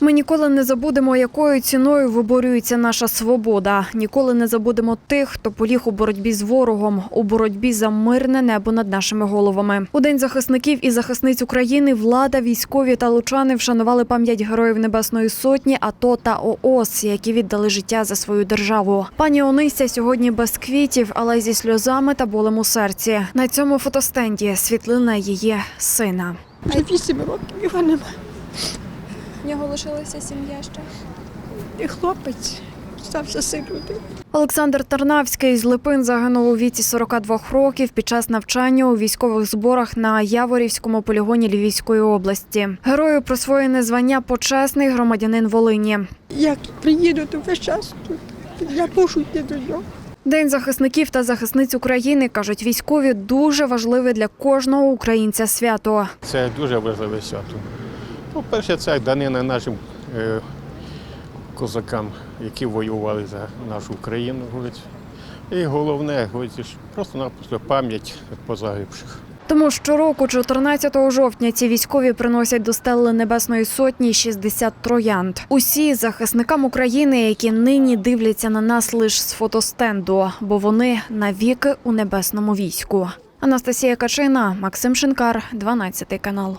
Ми ніколи не забудемо, якою ціною виборюється наша свобода. Ніколи не забудемо тих, хто поліг у боротьбі з ворогом, у боротьбі за мирне небо над нашими головами. У день захисників і захисниць України влада, військові та лучани вшанували пам'ять героїв Небесної Сотні, АТО та ООС, які віддали життя за свою державу. Пані Онися сьогодні без квітів, але зі сльозами та болем у серці. На цьому фотостенді світлина її сина. Вже вісім років його нема. В нього лишилася сім'я ще. І хлопець стався сиротою. Олександр Тарнавський з Липин загинув у віці 42 років під час навчання у військових зборах на Яворівському полігоні Львівської області. Герою присвоєне звання почесний громадянин Волині. Як приїду, то весь час тут. Я мушу йти до нього. День захисників та захисниць України кажуть військові дуже важливе для кожного українця свято. Це дуже важливе свято. По-перше, це данина нашим е, козакам, які воювали за нашу країну. І головне, говорить, просто-напросто пам'ять позагибших. Тому щороку, 14 жовтня, ці військові приносять до стели Небесної Сотні 60 троянд. Усі захисникам України, які нині дивляться на нас лише з фотостенду, бо вони навіки у небесному війську. Анастасія Качина, Максим Шинкар, 12 канал.